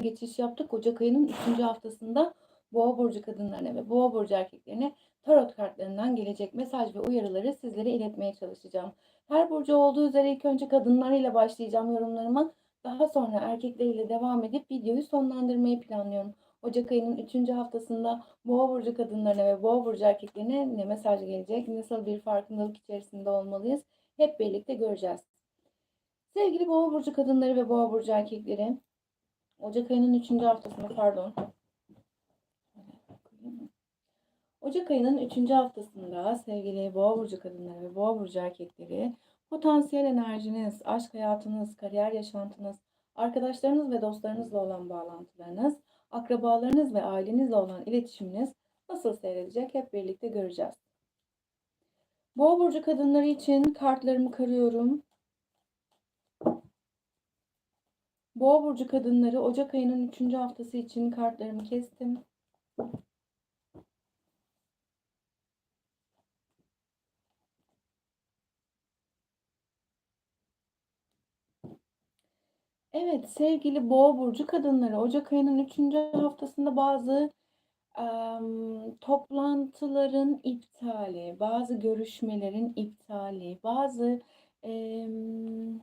geçiş yaptık. Ocak ayının 3. haftasında Boğa burcu kadınlarına ve Boğa burcu erkeklerine tarot kartlarından gelecek mesaj ve uyarıları sizlere iletmeye çalışacağım. Her burcu olduğu üzere ilk önce kadınlarıyla başlayacağım yorumlarıma. Daha sonra erkekleriyle devam edip videoyu sonlandırmayı planlıyorum. Ocak ayının 3. haftasında Boğa burcu kadınlarına ve Boğa burcu erkeklerine ne mesaj gelecek? Nasıl bir farkındalık içerisinde olmalıyız? Hep birlikte göreceğiz. Sevgili Boğa burcu kadınları ve Boğa burcu erkekleri, Ocak ayının 3. haftasında pardon. Ocak ayının 3. haftasında sevgili Boğa burcu kadınları ve Boğa burcu erkekleri potansiyel enerjiniz, aşk hayatınız, kariyer yaşantınız, arkadaşlarınız ve dostlarınızla olan bağlantılarınız, akrabalarınız ve ailenizle olan iletişiminiz nasıl seyredecek hep birlikte göreceğiz. Boğa burcu kadınları için kartlarımı karıyorum. Boğa burcu kadınları Ocak ayının 3. haftası için kartlarımı kestim. Evet sevgili Boğa burcu kadınları Ocak ayının 3. haftasında bazı em, toplantıların iptali, bazı görüşmelerin iptali, bazı em,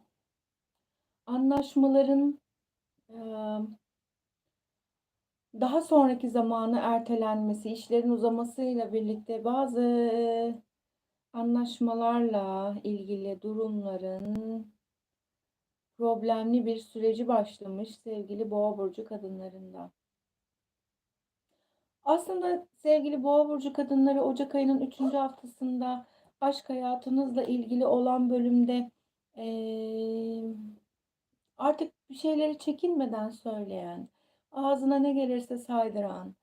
anlaşmaların daha sonraki zamanı ertelenmesi, işlerin uzamasıyla birlikte bazı anlaşmalarla ilgili durumların problemli bir süreci başlamış sevgili Boğa burcu kadınlarında. Aslında sevgili Boğa burcu kadınları Ocak ayının 3. haftasında aşk hayatınızla ilgili olan bölümde eee, artık bir şeyleri çekinmeden söyleyen, ağzına ne gelirse saydıran,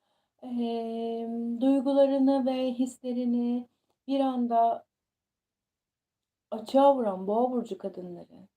eee, duygularını ve hislerini bir anda açığa vuran Boğa burcu kadınları.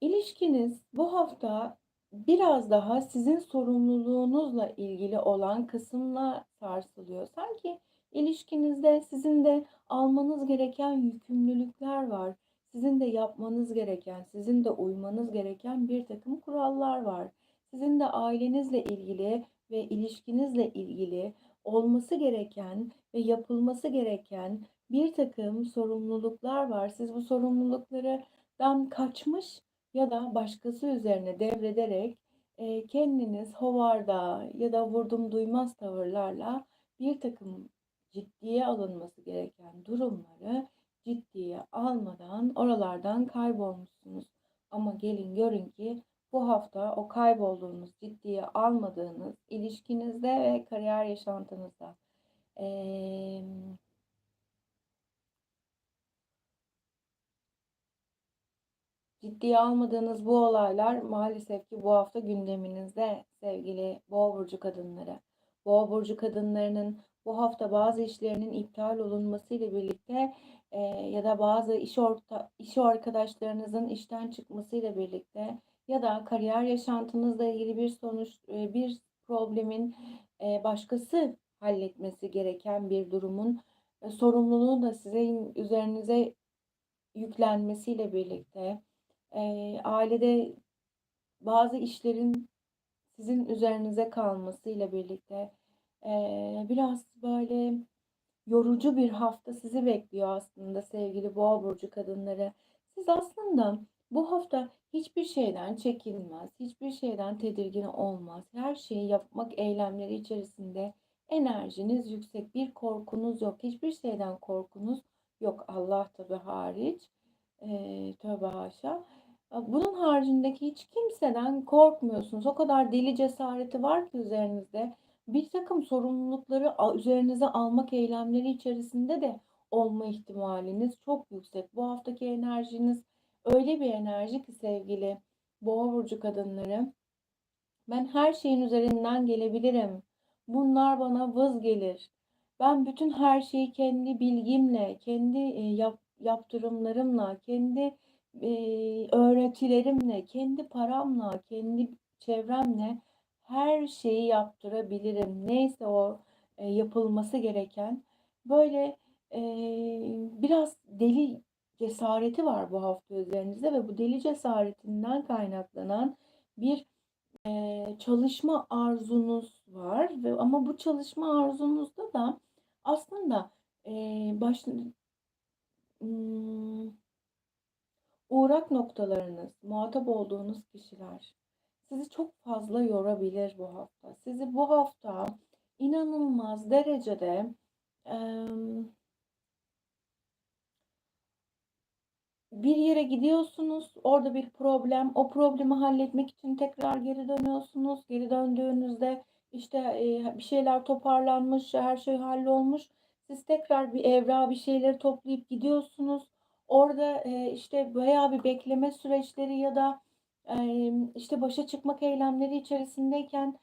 İlişkiniz bu hafta biraz daha sizin sorumluluğunuzla ilgili olan kısımla sarsılıyor. Sanki ilişkinizde sizin de almanız gereken yükümlülükler var. Sizin de yapmanız gereken, sizin de uymanız gereken bir takım kurallar var. Sizin de ailenizle ilgili ve ilişkinizle ilgili olması gereken ve yapılması gereken bir takım sorumluluklar var. Siz bu sorumluluklardan kaçmış ya da başkası üzerine devrederek e, kendiniz hovarda ya da vurdum duymaz tavırlarla bir takım ciddiye alınması gereken durumları ciddiye almadan oralardan kaybolmuşsunuz. Ama gelin görün ki bu hafta o kaybolduğunuz, ciddiye almadığınız ilişkinizde ve kariyer yaşantınızda ee, ciddiye almadığınız bu olaylar maalesef ki bu hafta gündeminizde sevgili Boğa burcu kadınları. Boğa burcu kadınlarının bu hafta bazı işlerinin iptal olunması ile birlikte e, ya da bazı iş orta iş arkadaşlarınızın işten çıkması ile birlikte ya da kariyer yaşantınızla ilgili bir sonuç e, bir problemin e, başkası halletmesi gereken bir durumun e, sorumluluğu da sizin üzerinize yüklenmesiyle birlikte e, ailede bazı işlerin sizin üzerinize kalmasıyla birlikte biraz böyle yorucu bir hafta sizi bekliyor aslında sevgili boğa burcu kadınları. Siz aslında bu hafta hiçbir şeyden çekinmez, hiçbir şeyden tedirgin olmaz. Her şeyi yapmak eylemleri içerisinde enerjiniz yüksek, bir korkunuz yok. Hiçbir şeyden korkunuz yok Allah tabi hariç. Ee, tövbe haşa. Bunun haricindeki hiç kimseden korkmuyorsunuz. O kadar deli cesareti var ki üzerinizde. Bir takım sorumlulukları üzerinize almak eylemleri içerisinde de olma ihtimaliniz çok yüksek. Bu haftaki enerjiniz öyle bir enerji ki sevgili boğa burcu kadınları. Ben her şeyin üzerinden gelebilirim. Bunlar bana vız gelir. Ben bütün her şeyi kendi bilgimle, kendi yap, yaptırımlarımla, kendi e, öğretilerimle, kendi paramla, kendi çevremle her şeyi yaptırabilirim. Neyse o e, yapılması gereken böyle e, biraz deli cesareti var bu hafta üzerinizde ve bu deli cesaretinden kaynaklanan bir Eee, çalışma arzunuz var ve ama bu çalışma arzunuzda da aslında, eee, baş ımm, uğrak noktalarınız, muhatap olduğunuz kişiler sizi çok fazla yorabilir bu hafta. Sizi bu hafta inanılmaz derecede, bir yere gidiyorsunuz, orada bir problem, o problemi halletmek için tekrar geri dönüyorsunuz. Geri döndüğünüzde, işte, eee, bir şeyler toparlanmış, her şey hallolmuş. Siz tekrar bir evrağı, bir şeyleri toplayıp gidiyorsunuz. Orada, eee, işte, bayağı bir bekleme süreçleri ya da, emm, işte, başa çıkmak eylemleri içerisindeyken,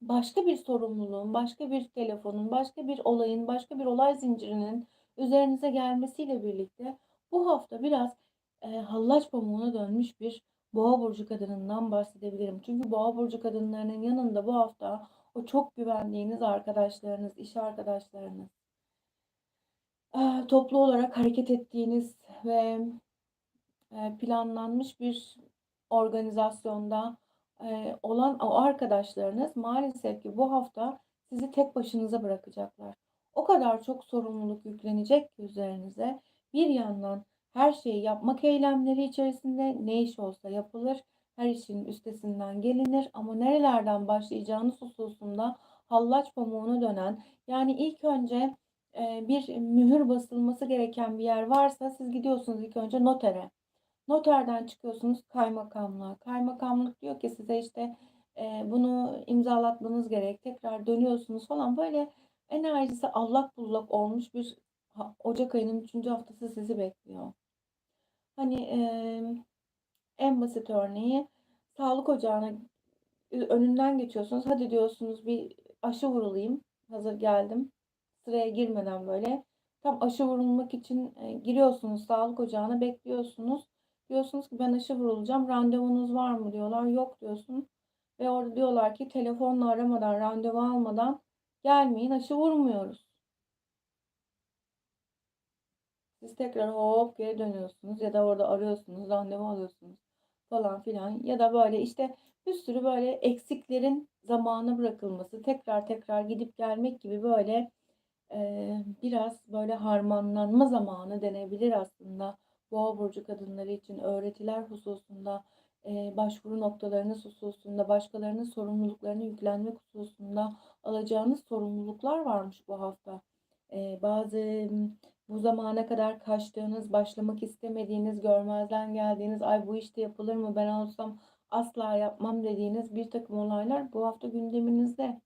başka bir sorumluluğun, başka bir telefonun, başka bir olayın, başka bir olay zincirinin üzerinize gelmesiyle birlikte bu hafta biraz, eee, hallaç pamuğuna dönmüş bir Boğa burcu kadınından bahsedebilirim. Çünkü Boğa burcu kadınlarının yanında bu hafta o çok güvendiğiniz arkadaşlarınız, iş arkadaşlarınız, toplu olarak hareket ettiğiniz ve, planlanmış bir organizasyonda, eee, olan o arkadaşlarınız maalesef ki bu hafta sizi tek başınıza bırakacaklar. O kadar çok sorumluluk yüklenecek ki üzerinize. Bir yandan her şeyi yapmak eylemleri içerisinde ne iş olsa yapılır. Her işin üstesinden gelinir ama nerelerden başlayacağınız hususunda hallaç pamuğuna dönen yani ilk önce eee, bir mühür basılması gereken bir yer varsa siz gidiyorsunuz ilk önce notere. Noterden çıkıyorsunuz kaymakamlığa. Kaymakamlık diyor ki size işte eee, bunu imzalatmanız gerek. Tekrar dönüyorsunuz falan böyle enerjisi allak bullak olmuş bir Ocak ayının üçüncü haftası sizi bekliyor. Hani eee, en basit örneği sağlık ocağına önünden geçiyorsunuz. Hadi diyorsunuz bir aşı vurulayım. Hazır geldim. Sıraya girmeden böyle. Tam aşı vurulmak için e, giriyorsunuz sağlık ocağına bekliyorsunuz. Diyorsunuz ki ben aşı vurulacağım. Randevunuz var mı diyorlar. Yok diyorsun. Ve orada diyorlar ki telefonla aramadan, randevu almadan gelmeyin aşı vurmuyoruz. Siz tekrar hop geri dönüyorsunuz ya da orada arıyorsunuz, randevu alıyorsunuz falan filan. Ya da böyle işte bir sürü böyle eksiklerin zamana bırakılması, tekrar tekrar gidip gelmek gibi böyle e, biraz böyle harmanlanma zamanı denebilir aslında. Boğa burcu kadınları için öğretiler hususunda, e, başvuru noktalarınız hususunda, başkalarının sorumluluklarını yüklenmek hususunda alacağınız sorumluluklar varmış bu hafta. E, bazı bu zamana kadar kaçtığınız, başlamak istemediğiniz, görmezden geldiğiniz, ay bu işte yapılır mı ben olsam asla yapmam dediğiniz bir takım olaylar bu hafta gündeminizde.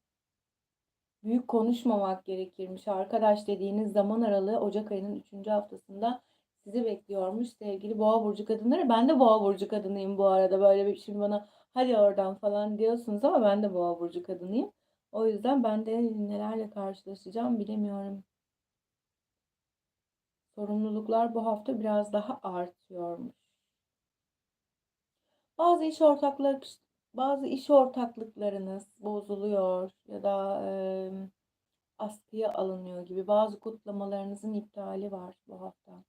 Büyük konuşmamak gerekirmiş. Arkadaş dediğiniz zaman aralığı Ocak ayının 3. haftasında sizi bekliyormuş sevgili Boğa burcu kadınları. Ben de Boğa burcu kadınıyım bu arada. Böyle bir şimdi bana hadi oradan falan diyorsunuz ama ben de Boğa burcu kadınıyım. O yüzden ben de nelerle karşılaşacağım bilemiyorum. Sorumluluklar bu hafta biraz daha artıyormuş. Bazı iş ortaklık bazı iş ortaklıklarınız bozuluyor ya da e, askıya alınıyor gibi bazı kutlamalarınızın iptali var bu hafta.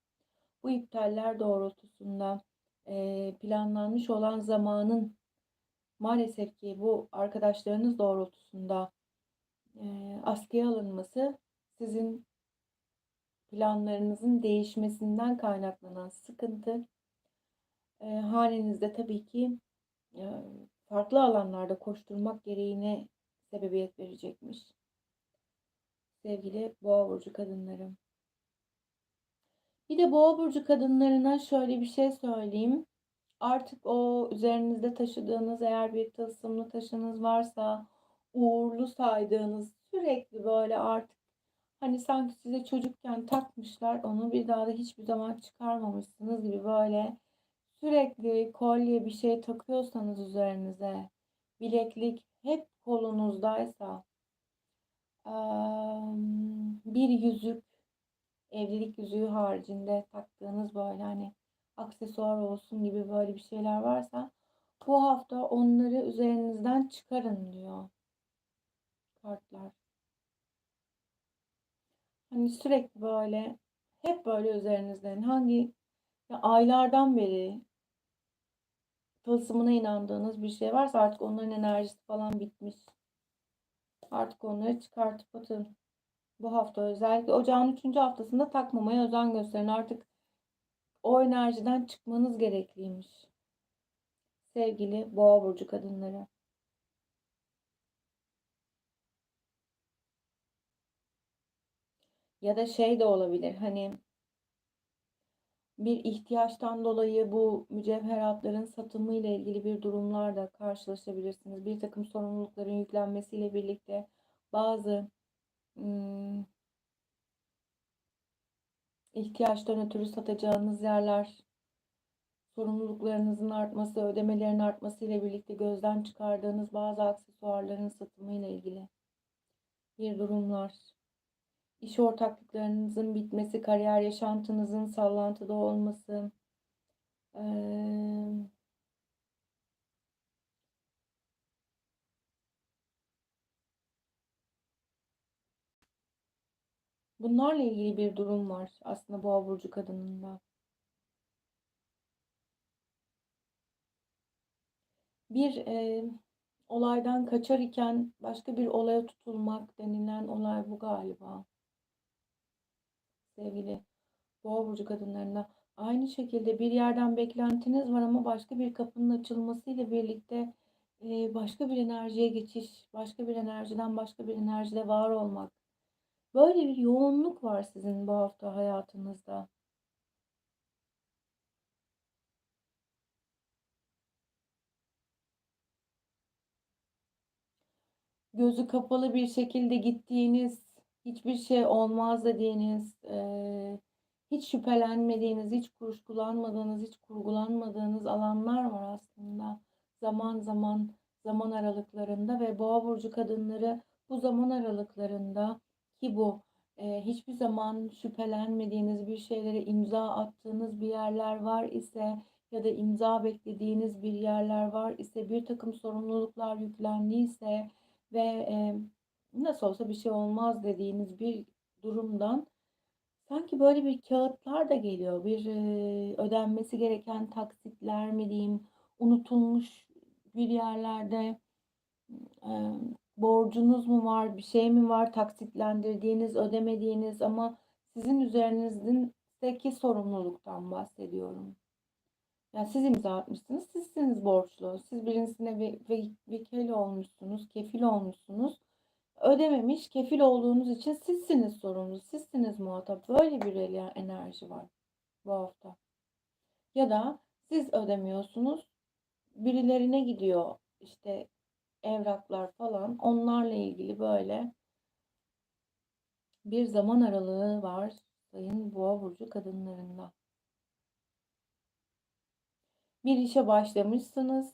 Bu iptaller doğrultusunda e, planlanmış olan zamanın maalesef ki bu arkadaşlarınız doğrultusunda e, askıya alınması sizin planlarınızın değişmesinden kaynaklanan sıkıntı e, halinizde tabii ki e, farklı alanlarda koşturmak gereğine sebebiyet verecekmiş. Sevgili boğa burcu kadınlarım. Bir de boğa burcu kadınlarına şöyle bir şey söyleyeyim. Artık o üzerinizde taşıdığınız eğer bir tılsımlı taşınız varsa uğurlu saydığınız sürekli böyle artık Hani sanki size çocukken takmışlar onu bir daha da hiçbir zaman çıkarmamışsınız gibi böyle sürekli kolye bir şey takıyorsanız üzerinize bileklik hep kolunuzdaysa bir yüzük evlilik yüzüğü haricinde taktığınız böyle hani aksesuar olsun gibi böyle bir şeyler varsa bu hafta onları üzerinizden çıkarın diyor kartlar. Hani sürekli böyle hep böyle üzerinizden hangi ya aylardan beri tılsımına inandığınız bir şey varsa artık onların enerjisi falan bitmiş. Artık onları çıkartıp atın. Bu hafta özellikle ocağın 3. haftasında takmamaya özen gösterin. Artık o enerjiden çıkmanız gerekliymiş. Sevgili boğa burcu kadınları. Ya da şey de olabilir. Hani bir ihtiyaçtan dolayı bu mücevheratların satımı ile ilgili bir durumlarla karşılaşabilirsiniz. Bir takım sorumlulukların yüklenmesiyle birlikte bazı hmm, ihtiyaçtan ötürü satacağınız yerler, sorumluluklarınızın artması, ödemelerin artması ile birlikte gözden çıkardığınız bazı aksesuarların satımı ile ilgili bir durumlar iş ortaklıklarınızın bitmesi, kariyer yaşantınızın sallantıda olması, ee, bunlarla ilgili bir durum var aslında boğa burcu kadınında. Bir e, olaydan kaçar iken başka bir olaya tutulmak denilen olay bu galiba sevgili boğa burcu kadınlarına. Aynı şekilde bir yerden beklentiniz var ama başka bir kapının açılmasıyla birlikte başka bir enerjiye geçiş, başka bir enerjiden başka bir enerjide var olmak. Böyle bir yoğunluk var sizin bu hafta hayatınızda. Gözü kapalı bir şekilde gittiğiniz hiçbir şey olmaz dediğiniz, hiç şüphelenmediğiniz, hiç kuşkulanmadığınız, hiç kurgulanmadığınız alanlar var aslında. Zaman zaman, zaman aralıklarında ve boğa burcu kadınları bu zaman aralıklarında ki bu e, hiçbir zaman şüphelenmediğiniz bir şeylere imza attığınız bir yerler var ise ya da imza beklediğiniz bir yerler var ise bir takım sorumluluklar yüklendiyse ve e, nasıl olsa bir şey olmaz dediğiniz bir durumdan sanki böyle bir kağıtlar da geliyor. Bir e, ödenmesi gereken taksitler mi diyeyim, unutulmuş bir yerlerde e, borcunuz mu var, bir şey mi var taksitlendirdiğiniz, ödemediğiniz ama sizin üzerinizdeki sorumluluktan bahsediyorum. Yani siz imza atmışsınız, sizsiniz borçlu. Siz birisine ve, ve, vekil olmuşsunuz, kefil olmuşsunuz ödememiş, kefil olduğunuz için sizsiniz sorumlu, sizsiniz muhatap. Böyle bir enerji var bu hafta. Ya da siz ödemiyorsunuz, birilerine gidiyor işte evraklar falan. Onlarla ilgili böyle bir zaman aralığı var sayın boğa burcu kadınlarında. Bir işe başlamışsınız.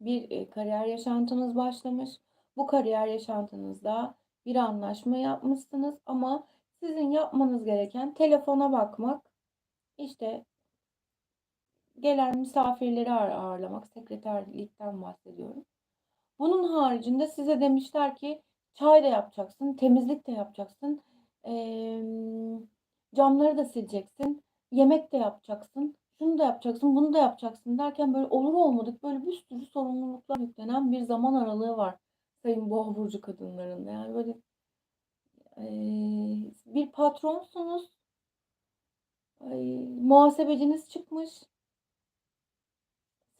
Bir e, kariyer yaşantınız başlamış bu kariyer yaşantınızda bir anlaşma yapmışsınız ama sizin yapmanız gereken telefona bakmak, işte gelen misafirleri ağırlamak, sekreterlikten bahsediyorum. Bunun haricinde size demişler ki çay da yapacaksın, temizlik de yapacaksın, ee, camları da sileceksin, yemek de yapacaksın, şunu da yapacaksın, bunu da yapacaksın derken böyle olur olmadık böyle bir sürü sorumluluklar yüklenen bir zaman aralığı var sayın boğa burcu kadınlarında. Yani böyle e, bir patronsunuz. Ay, muhasebeciniz çıkmış.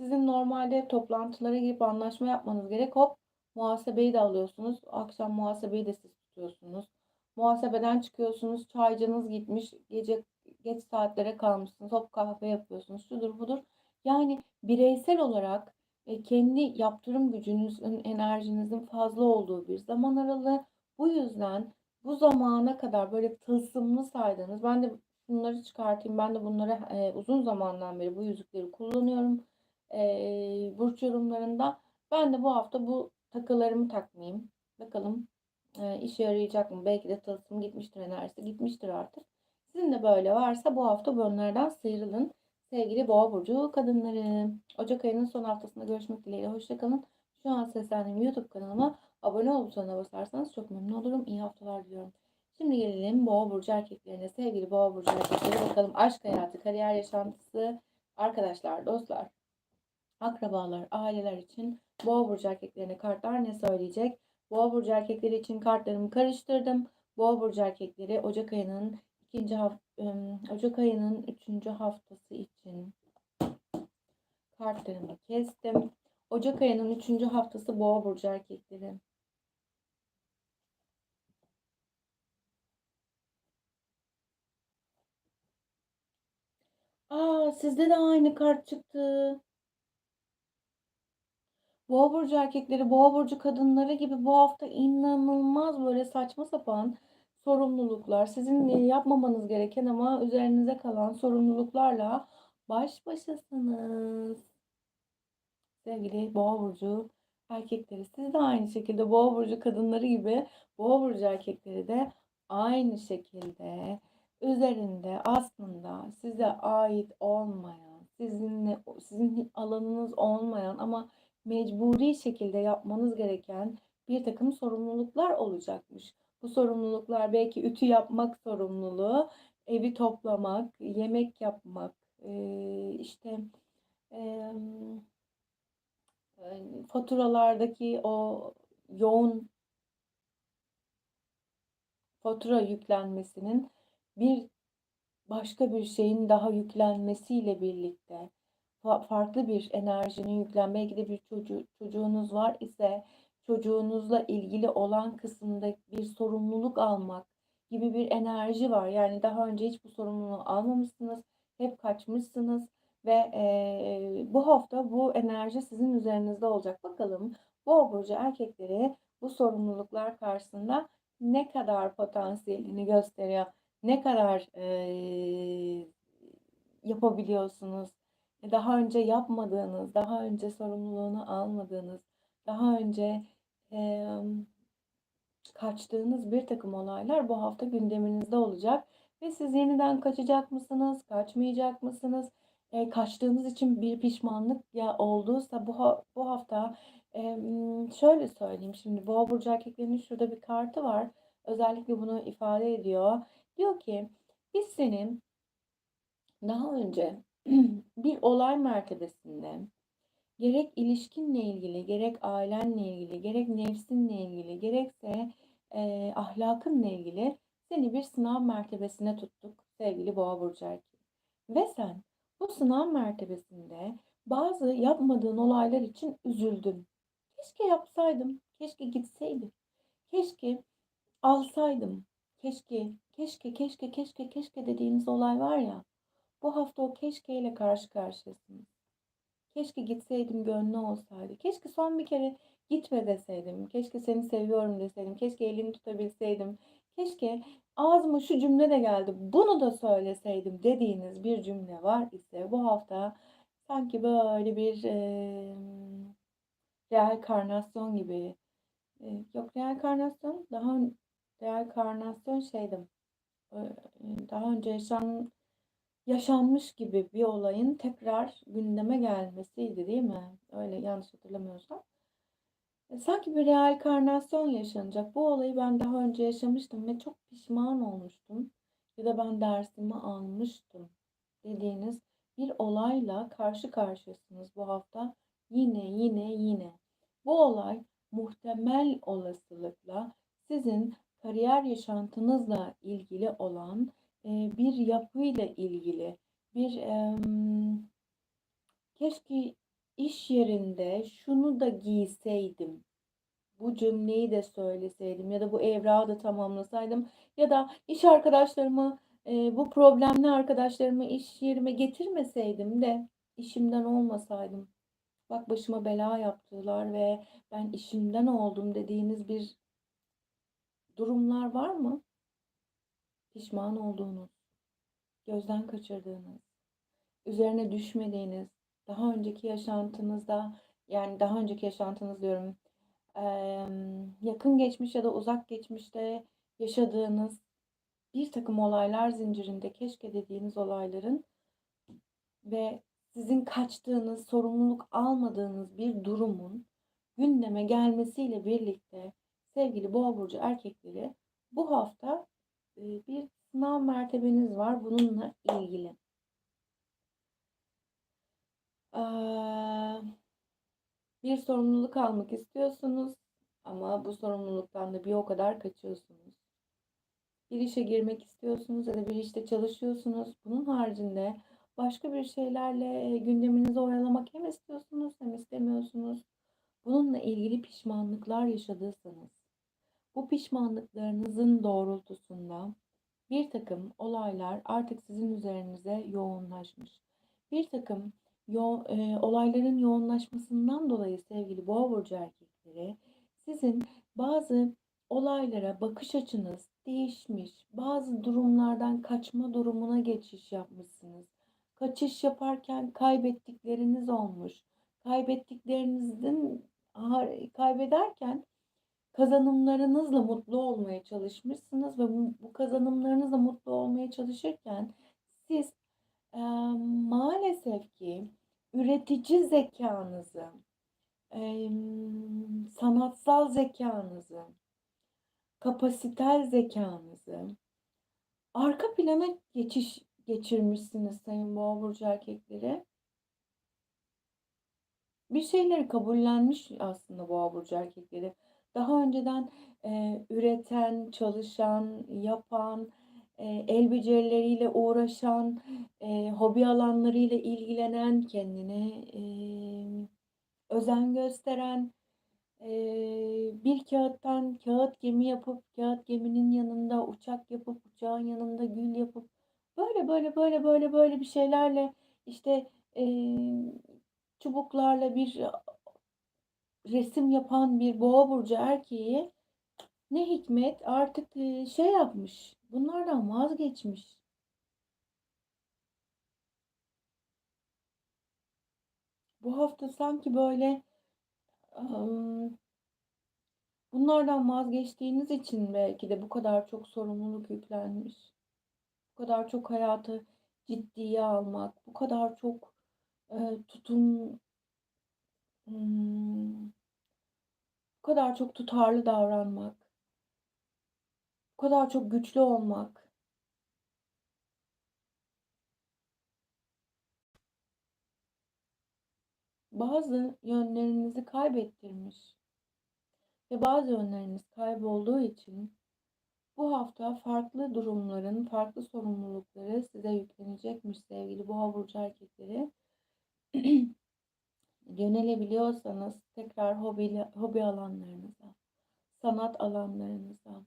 Sizin normalde toplantılara girip anlaşma yapmanız gerek. Hop muhasebeyi de alıyorsunuz. Akşam muhasebeyi de siz tutuyorsunuz. Muhasebeden çıkıyorsunuz. Çaycınız gitmiş. Gece geç saatlere kalmışsınız. Hop kahve yapıyorsunuz. Şudur budur. Yani bireysel olarak e, kendi yaptırım gücünüzün, enerjinizin fazla olduğu bir zaman aralığı. Bu yüzden bu zamana kadar böyle tılsımlı saydığınız, ben de bunları çıkartayım, ben de bunları e, uzun zamandan beri bu yüzükleri kullanıyorum e, burç yorumlarında. Ben de bu hafta bu takılarımı takmayayım. Bakalım e, işe yarayacak mı? Belki de tılsım gitmiştir enerjisi, gitmiştir artık. Sizin de böyle varsa bu hafta bunlardan sıyrılın. Sevgili Boğa Burcu kadınları. Ocak ayının son haftasında görüşmek dileğiyle. Hoşçakalın. Şu an seslendiğim YouTube kanalıma abone ol butonuna basarsanız çok memnun olurum. İyi haftalar diliyorum. Şimdi gelelim Boğa Burcu erkeklerine. Sevgili Boğa Burcu erkekleri bakalım aşk hayatı, kariyer yaşantısı, arkadaşlar, dostlar. Akrabalar, aileler için Boğa burcu erkeklerine kartlar ne söyleyecek? Boğa burcu erkekleri için kartlarımı karıştırdım. Boğa burcu erkekleri Ocak ayının ikinci haft Ocak ayının üçüncü haftası için kartlarımı kestim. Ocak ayının üçüncü haftası Boğa burcu erkekleri. Aa, sizde de aynı kart çıktı. Boğa burcu erkekleri, boğa burcu kadınları gibi bu hafta inanılmaz böyle saçma sapan sorumluluklar, sizin yapmamanız gereken ama üzerinize kalan sorumluluklarla baş başasınız. Sevgili boğa burcu erkekleri, siz de aynı şekilde boğa burcu kadınları gibi boğa burcu erkekleri de aynı şekilde üzerinde aslında size ait olmayan, sizinle sizin alanınız olmayan ama mecburi şekilde yapmanız gereken bir takım sorumluluklar olacakmış. Bu sorumluluklar belki ütü yapmak sorumluluğu, evi toplamak, yemek yapmak, işte faturalardaki o yoğun fatura yüklenmesinin bir başka bir şeyin daha yüklenmesiyle birlikte farklı bir enerjinin yüklen belki de bir çocuğu, çocuğunuz var ise çocuğunuzla ilgili olan kısımda bir sorumluluk almak gibi bir enerji var. Yani daha önce hiç bu sorumluluğu almamışsınız, hep kaçmışsınız ve e, bu hafta bu enerji sizin üzerinizde olacak. Bakalım bu burcu erkekleri bu sorumluluklar karşısında ne kadar potansiyelini gösteriyor, ne kadar e, yapabiliyorsunuz, daha önce yapmadığınız, daha önce sorumluluğunu almadığınız, daha önce e, kaçtığınız bir takım olaylar bu hafta gündeminizde olacak. Ve siz yeniden kaçacak mısınız, kaçmayacak mısınız? E, kaçtığınız için bir pişmanlık ya olduysa bu, bu hafta e, şöyle söyleyeyim şimdi boğa burcu erkeklerinin şurada bir kartı var. Özellikle bunu ifade ediyor. Diyor ki biz senin daha önce bir olay mertebesinde gerek ilişkinle ilgili, gerek ailenle ilgili, gerek nefsinle ilgili, gerekse e, ahlakınla ilgili seni bir sınav mertebesine tuttuk sevgili Boğa Burcu erkeği. Ve sen bu sınav mertebesinde bazı yapmadığın olaylar için üzüldün. Keşke yapsaydım, keşke gitseydim, keşke alsaydım, keşke, keşke, keşke, keşke, keşke dediğiniz olay var ya, bu hafta o keşkeyle karşı karşıyasınız. Keşke gitseydim gönlü olsaydı. Keşke son bir kere gitme deseydim. Keşke seni seviyorum deseydim. Keşke elini tutabilseydim. Keşke ağzıma şu cümle de geldi. Bunu da söyleseydim dediğiniz bir cümle var ise bu hafta sanki böyle bir e, reenkarnasyon gibi. E, yok reenkarnasyon daha reenkarnasyon şeydim. E, daha önce yaşanan yaşanmış gibi bir olayın tekrar gündeme gelmesiydi değil mi? Öyle yanlış hatırlamıyorsam. E, sanki bir reenkarnasyon yaşanacak. Bu olayı ben daha önce yaşamıştım ve çok pişman olmuştum. Ya da ben dersimi almıştım dediğiniz bir olayla karşı karşıyasınız bu hafta. Yine yine yine. Bu olay muhtemel olasılıkla sizin kariyer yaşantınızla ilgili olan bir yapıyla ilgili bir e, keşke iş yerinde şunu da giyseydim bu cümleyi de söyleseydim ya da bu evrağı da tamamlasaydım ya da iş arkadaşlarımı e, bu problemli arkadaşlarımı iş yerime getirmeseydim de işimden olmasaydım. Bak başıma bela yaptılar ve ben işimden oldum dediğiniz bir durumlar var mı? Pişman olduğunuz, gözden kaçırdığınız, üzerine düşmediğiniz, daha önceki yaşantınızda yani daha önceki yaşantınız diyorum yakın geçmiş ya da uzak geçmişte yaşadığınız bir takım olaylar zincirinde keşke dediğiniz olayların ve sizin kaçtığınız, sorumluluk almadığınız bir durumun gündeme gelmesiyle birlikte sevgili boğa burcu erkekleri bu hafta bir sınav mertebeniz var bununla ilgili. Aaa, bir sorumluluk almak istiyorsunuz ama bu sorumluluktan da bir o kadar kaçıyorsunuz. Bir işe girmek istiyorsunuz ya da bir işte çalışıyorsunuz. Bunun haricinde başka bir şeylerle gündeminizi oyalamak hem istiyorsunuz hem istemiyorsunuz. Bununla ilgili pişmanlıklar yaşadıysanız, bu pişmanlıklarınızın doğrultusunda bir takım olaylar artık sizin üzerinize yoğunlaşmış. Bir takım yo e, olayların yoğunlaşmasından dolayı sevgili boğa burcu erkekleri sizin bazı olaylara bakış açınız değişmiş. Bazı durumlardan kaçma durumuna geçiş yapmışsınız. Kaçış yaparken kaybettikleriniz olmuş. Kaybettiklerinizin kaybederken kazanımlarınızla mutlu olmaya çalışmışsınız ve bu kazanımlarınızla mutlu olmaya çalışırken siz e, maalesef ki üretici zekanızı, e, sanatsal zekanızı, kapasitel zekanızı arka plana geçiş geçirmişsiniz Sayın Boğa burcu erkekleri. Bir şeyleri kabullenmiş aslında Boğa burcu erkekleri. Daha önceden e, üreten, çalışan, yapan, e, el becerileriyle uğraşan, e, hobi alanlarıyla ilgilenen, kendine e, özen gösteren, e, bir kağıttan kağıt gemi yapıp, kağıt geminin yanında uçak yapıp, uçağın yanında gül yapıp, böyle böyle böyle böyle böyle bir şeylerle işte e, çubuklarla bir resim yapan bir boğa burcu erkeği ne hikmet artık şey yapmış. Bunlardan vazgeçmiş. Bu hafta sanki böyle bunlardan vazgeçtiğiniz için belki de bu kadar çok sorumluluk yüklenmiş. Bu kadar çok hayatı ciddiye almak, bu kadar çok tutum bu kadar çok tutarlı davranmak, bu kadar çok güçlü olmak bazı yönlerinizi kaybettirmiş ve bazı yönleriniz kaybolduğu için bu hafta farklı durumların, farklı sorumlulukları size yüklenecekmiş sevgili boğa burcu erkekleri. Yönelebiliyorsanız tekrar hobi, hobi alanlarınıza, sanat alanlarınıza,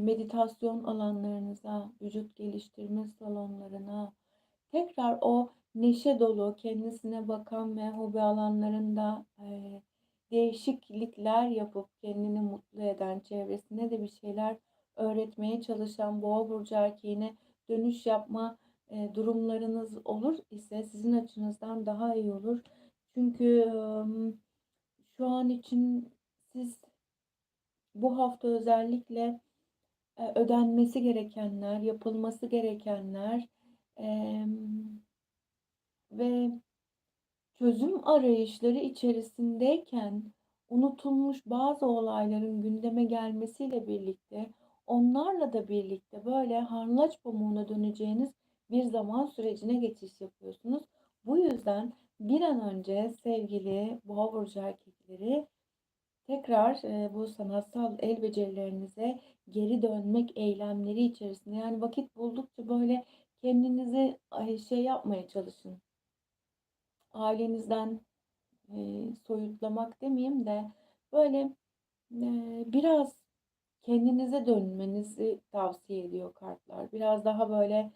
meditasyon alanlarınıza, vücut geliştirme salonlarına, tekrar o neşe dolu, kendisine bakan ve hobi alanlarında e, değişiklikler yapıp kendini mutlu eden, çevresine de bir şeyler öğretmeye çalışan boğa burcu erkeğine dönüş yapma e, durumlarınız olur ise sizin açınızdan daha iyi olur. Çünkü şu an için siz bu hafta özellikle e, ödenmesi gerekenler, yapılması gerekenler ve çözüm arayışları içerisindeyken unutulmuş bazı olayların gündeme gelmesiyle birlikte onlarla da birlikte böyle harlaç pamuğuna döneceğiniz bir zaman sürecine geçiş yapıyorsunuz. Bu yüzden bir an önce sevgili boğa burcu erkekleri tekrar e, bu sanatsal el becerilerinize geri dönmek eylemleri içerisinde yani vakit buldukça böyle kendinizi şey yapmaya çalışın. Ailenizden e, soyutlamak demeyeyim de böyle e, biraz kendinize dönmenizi tavsiye ediyor kartlar. Biraz daha böyle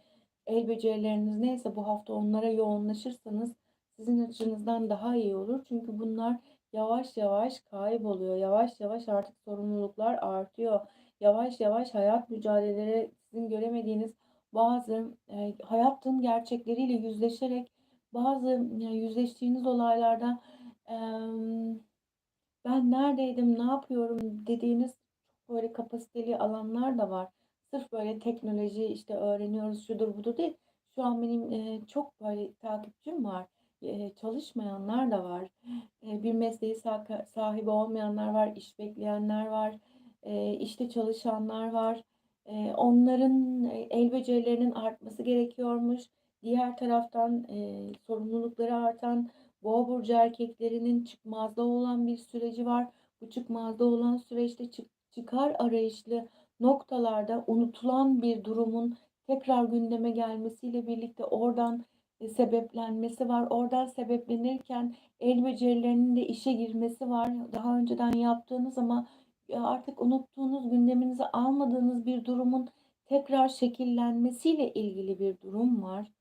el becerileriniz neyse bu hafta onlara yoğunlaşırsanız sizin açınızdan daha iyi olur. Çünkü bunlar yavaş yavaş kayboluyor. Yavaş yavaş artık sorumluluklar artıyor. Yavaş yavaş hayat mücadeleleri sizin göremediğiniz bazı e, hayatın gerçekleriyle yüzleşerek bazı yani yüzleştiğiniz olaylardan e, ben neredeydim, ne yapıyorum dediğiniz böyle kapasiteli alanlar da var. Sırf böyle teknoloji işte öğreniyoruz şudur budur değil. Şu an benim e, çok böyle takipçim var. Çalışmayanlar da var. Bir mesleği sahibi olmayanlar var. iş bekleyenler var. İşte çalışanlar var. Onların el becerilerinin artması gerekiyormuş. Diğer taraftan sorumlulukları artan Boğa burcu erkeklerinin çıkmazda olan bir süreci var. Bu çıkmazda olan süreçte çık- çıkar arayışlı noktalarda unutulan bir durumun tekrar gündeme gelmesiyle birlikte oradan sebeplenmesi var. Oradan sebeplenirken el becerilerinin de işe girmesi var. Daha önceden yaptığınız ama e, artık unuttuğunuz, gündeminize almadığınız bir durumun tekrar şekillenmesiyle ilgili bir durum var.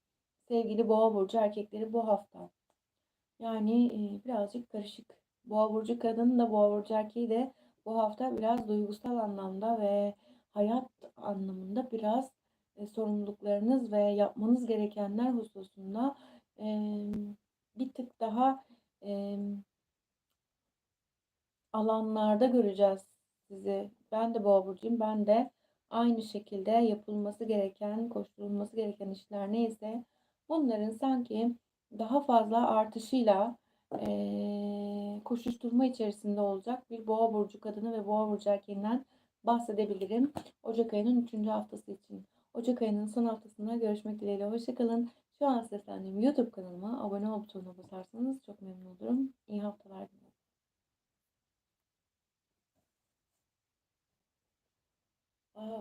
Sevgili Boğa burcu erkekleri bu hafta. Yani e, birazcık karışık. Boğa burcu kadın da Boğa burcu erkeği de bu hafta biraz duygusal anlamda ve hayat anlamında biraz e, sorumluluklarınız ve yapmanız gerekenler hususunda e, bir tık daha e, alanlarda göreceğiz sizi. Ben de Boğa burcuyum. Ben de aynı şekilde yapılması gereken, koşturulması gereken işler neyse bunların sanki daha fazla artışıyla eee, koşuşturma içerisinde olacak bir boğa burcu kadını ve boğa burcu erkeğinden bahsedebilirim. Ocak ayının 3. haftası için. Ocak ayının son haftasında görüşmek dileğiyle. Hoşçakalın. Şu an seslendiğim YouTube kanalıma abone ol butonuna basarsanız çok memnun olurum. İyi haftalar dilerim. Wow.